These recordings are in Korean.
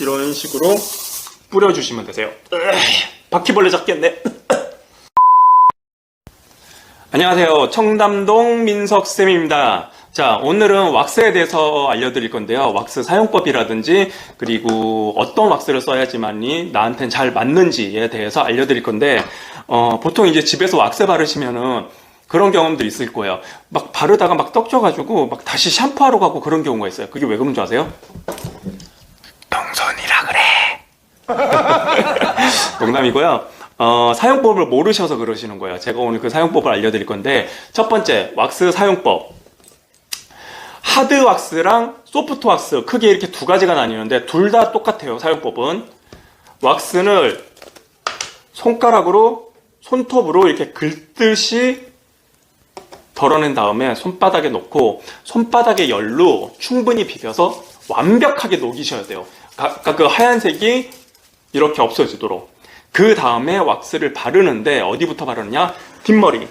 이런 식으로 뿌려주시면 되세요. 바퀴벌레 잡겠네. 안녕하세요. 청담동 민석쌤입니다. 자, 오늘은 왁스에 대해서 알려드릴 건데요. 왁스 사용법이라든지, 그리고 어떤 왁스를 써야지만이 나한테는 잘 맞는지에 대해서 알려드릴 건데, 어, 보통 이제 집에서 왁스 바르시면은 그런 경험도 있을 거예요. 막 바르다가 막 떡져가지고 막 다시 샴푸하러 가고 그런 경우가 있어요. 그게 왜 그런 줄 아세요? 동선이라 그래. 농담이고요. 어, 사용법을 모르셔서 그러시는 거예요. 제가 오늘 그 사용법을 알려드릴 건데, 첫 번째, 왁스 사용법. 하드 왁스랑 소프트 왁스, 크게 이렇게 두 가지가 나뉘는데, 둘 다 똑같아요, 사용법은. 왁스를 손가락으로, 손톱으로 이렇게 긁듯이 덜어낸 다음에 손바닥에 놓고, 손바닥에 열로 충분히 비벼서 완벽하게 녹이셔야 돼요. 아까 그 하얀색이 이렇게 없어지도록. 그 다음에 왁스를 바르는데 어디부터 바르느냐? 뒷머리,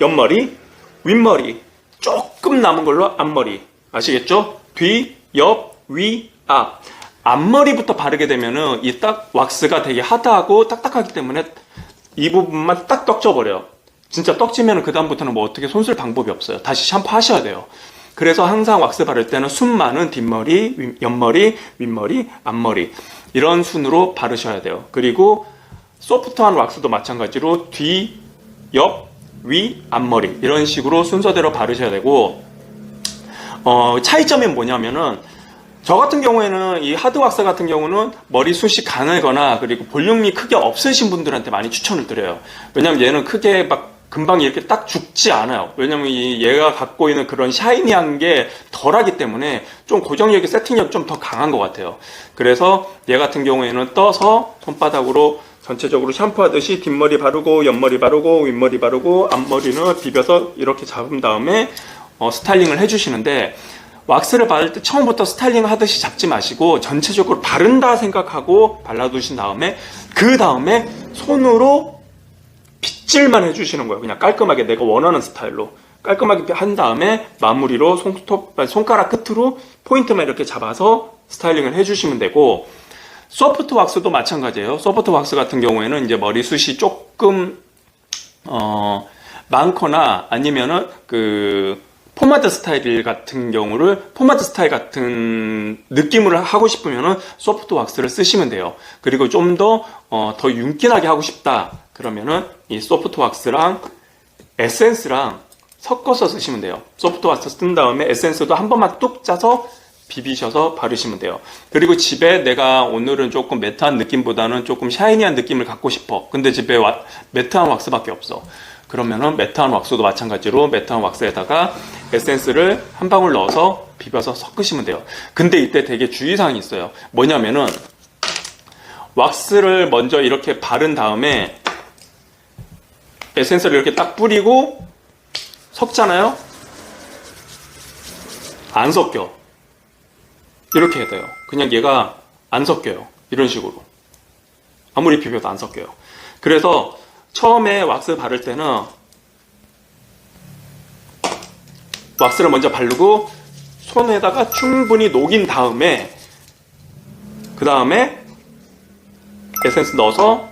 옆머리, 윗머리, 조금 남은 걸로 앞머리. 아시겠죠? 뒤, 옆, 위, 앞. 앞머리부터 바르게 되면은 이 딱 왁스가 되게 하드하고 딱딱하기 때문에 이 부분만 딱 떡져버려요. 진짜 떡지면 그 다음부터는 뭐 어떻게 손쓸 방법이 없어요. 다시 샴푸 하셔야 돼요. 그래서 항상 왁스 바를 때는 순 많은 뒷머리, 윗- 옆머리, 윗머리, 앞머리 이런 순으로 바르셔야 돼요. 그리고 소프트한 왁스도 마찬가지로 뒤, 옆, 위, 앞머리 이런 식으로 순서대로 바르셔야 되고 어, 차이점이 뭐냐면은 저 같은 경우에는 이 하드 왁스 같은 경우는 머리숱이 가늘거나 그리고 볼륨이 크게 없으신 분들한테 많이 추천을 드려요. 왜냐면 얘는 크게 막 금방 이렇게 딱 죽지 않아요. 왜냐면 이 얘가 갖고 있는 그런 샤이니한 게 덜하기 때문에 좀 고정력이 세팅력이 좀 더 강한 것 같아요. 그래서 얘 같은 경우에는 떠서 손바닥으로 전체적으로 샴푸하듯이 뒷머리 바르고 옆머리 바르고 윗머리 바르고 앞머리는 비벼서 이렇게 잡은 다음에 어, 스타일링을 해주시는데 왁스를 바를 때 처음부터 스타일링 하듯이 잡지 마시고 전체적으로 바른다 생각하고 발라두신 다음에 그 다음에 손으로 빗질만 해주시는 거예요. 그냥 깔끔하게 내가 원하는 스타일로 깔끔하게 한 다음에 마무리로 손톱, 손가락 끝으로 포인트만 이렇게 잡아서 스타일링을 해주시면 되고 소프트 왁스도 마찬가지예요. 소프트 왁스 같은 경우에는 이제 머리숱이 조금 어, 많거나 아니면은 그 포마드 스타일 같은 경우를 포마드 스타일 같은 느낌을 하고 싶으면은 소프트 왁스를 쓰시면 돼요. 그리고 좀더 어, 더 윤기나게 하고 싶다 그러면은 이 소프트 왁스랑 에센스랑 섞어서 쓰시면 돼요. 소프트 왁스 쓴 다음에 에센스도 한 번만 뚝 짜서 비비셔서 바르시면 돼요. 그리고 집에 내가 오늘은 조금 매트한 느낌보다는 조금 샤이니한 느낌을 갖고 싶어. 근데 집에 와- 매트한 왁스밖에 없어. 그러면은 매트한 왁스도 마찬가지로 매트한 왁스에다가 에센스를 한 방울 넣어서 비벼서 섞으시면 돼요. 근데 이때 되게 주의사항이 있어요. 뭐냐면은 왁스를 먼저 이렇게 바른 다음에 에센스를 이렇게 딱 뿌리고 섞잖아요. 안 섞여. 이렇게 해야 돼요. 그냥 얘가 안 섞여요. 이런 식으로. 아무리 비벼도 안 섞여요. 그래서 처음에 왁스 바를 때는 왁스를 먼저 바르고 손에다가 충분히 녹인 다음에 그 다음에 에센스 넣어서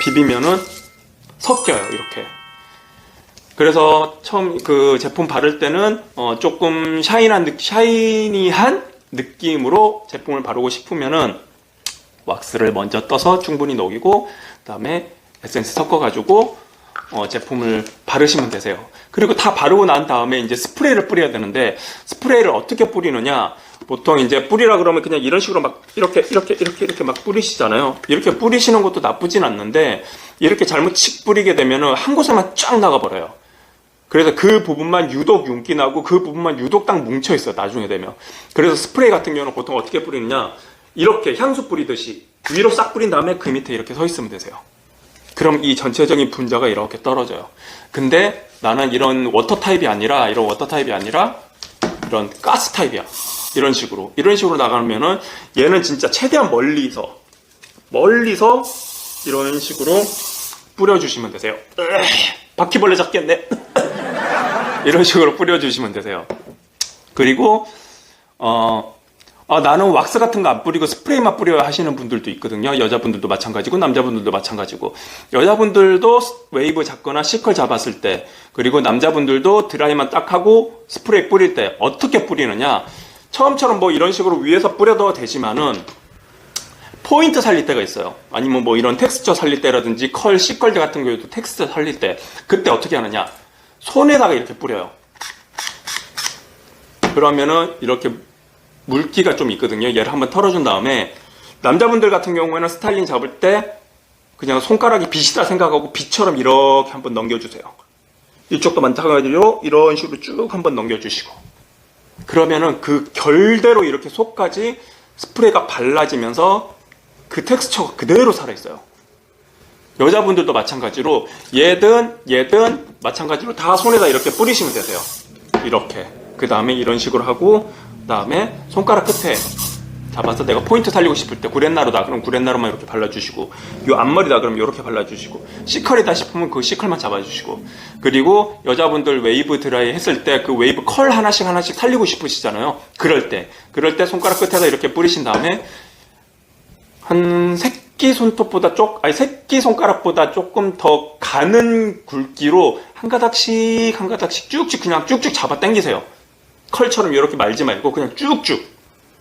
비비면은 섞여요. 이렇게. 그래서 처음 그 제품 바를 때는 어 조금 샤이한 느, 샤이니한 느낌으로 제품을 바르고 싶으면은 왁스를 먼저 떠서 충분히 녹이고 그다음에 에센스 섞어가지고 어 제품을 바르시면 되세요. 그리고 다 바르고 난 다음에 이제 스프레이를 뿌려야 되는데 스프레이를 어떻게 뿌리느냐? 보통 이제 뿌리라 그러면 그냥 이런 식으로 막 이렇게 이렇게 이렇게 이렇게 막 뿌리시잖아요. 이렇게 뿌리시는 것도 나쁘진 않는데 이렇게 잘못 칙 뿌리게 되면은 한 곳에만 쫙 나가 버려요. 그래서 그 부분만 유독 윤기 나고 그 부분만 유독 딱 뭉쳐 있어요. 나중에 되면. 그래서 스프레이 같은 경우는 보통 어떻게 뿌리느냐? 이렇게 향수 뿌리듯이 위로 싹 뿌린 다음에 그 밑에 이렇게 서 있으면 되세요. 그럼 이 전체적인 분자가 이렇게 떨어져요. 근데 나는 이런 워터 타입이 아니라 이런 워터 타입이 아니라 이런 가스 타입이야. 이런 식으로 이런 식으로 나가면은 얘는 진짜 최대한 멀리서 멀리서 이런 식으로 뿌려주시면 되세요. 바퀴벌레 잡겠네. 이런 식으로 뿌려주시면 되세요. 그리고 어, 아, 나는 왁스 같은 거 안 뿌리고 스프레이만 뿌려야 하시는 분들도 있거든요. 여자분들도 마찬가지고 남자분들도 마찬가지고. 여자분들도 웨이브 잡거나 시컬 잡았을 때 그리고 남자분들도 드라이만 딱 하고 스프레이 뿌릴 때 어떻게 뿌리느냐? 처음처럼 뭐 이런 식으로 위에서 뿌려도 되지만은 포인트 살릴 때가 있어요. 아니면 뭐 이런 텍스처 살릴 때라든지 컬, 시컬 같은 경우도 텍스처 살릴 때 그때 어떻게 하느냐? 손에다가 이렇게 뿌려요. 그러면은 이렇게 물기가 좀 있거든요. 얘를 한번 털어준 다음에 남자분들 같은 경우에는 스타일링 잡을 때 그냥 손가락이 빗이다 생각하고 빗처럼 이렇게 한번 넘겨주세요. 이쪽도 마찬가지로 이런 식으로 쭉 한번 넘겨주시고 그러면은 그 결대로 이렇게 속까지 스프레이가 발라지면서 그 텍스처가 그대로 살아있어요. 여자분들도 마찬가지로 얘든 얘든 마찬가지로 다 손에다 이렇게 뿌리시면 되세요. 이렇게. 그 다음에 이런 식으로 하고 그 다음에 손가락 끝에 잡아서 내가 포인트 살리고 싶을 때 구렛나루다. 그럼 구렛나루만 이렇게 발라주시고 요 앞머리다. 그럼 이렇게 발라주시고 시컬이다 싶으면 그 시컬만 잡아주시고. 그리고 여자분들 웨이브 드라이 했을 때 그 웨이브 컬 하나씩 하나씩 살리고 싶으시잖아요. 그럴 때. 그럴 때 손가락 끝에다 이렇게 뿌리신 다음에 한 새끼 손톱보다 쪽 아니 새끼 손가락보다 조금 더 가는 굵기로 한 가닥씩 한 가닥씩 쭉쭉 그냥 쭉쭉 잡아 당기세요. 컬처럼 이렇게 말지 말고 그냥 쭉쭉.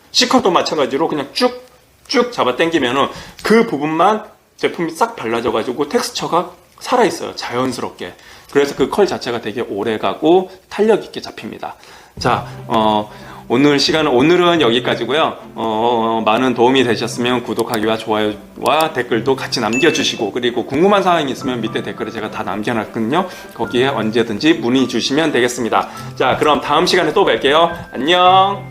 시컬도 마찬가지로 그냥 쭉쭉 잡아 당기면은 그 부분만 제품이 싹 발라져 가지고 텍스처가 살아 있어요. 자연스럽게. 그래서 그 컬 자체가 되게 오래 가고 탄력 있게 잡힙니다. 자 어, 오늘 시간은 오늘은 여기까지고요. 어, 많은 도움이 되셨으면 구독하기와 좋아요와 댓글도 같이 남겨주시고 그리고 궁금한 사항이 있으면 밑에 댓글에 제가 다 남겨놨거든요. 거기에 언제든지 문의 주시면 되겠습니다. 자 그럼 다음 시간에 또 뵐게요. 안녕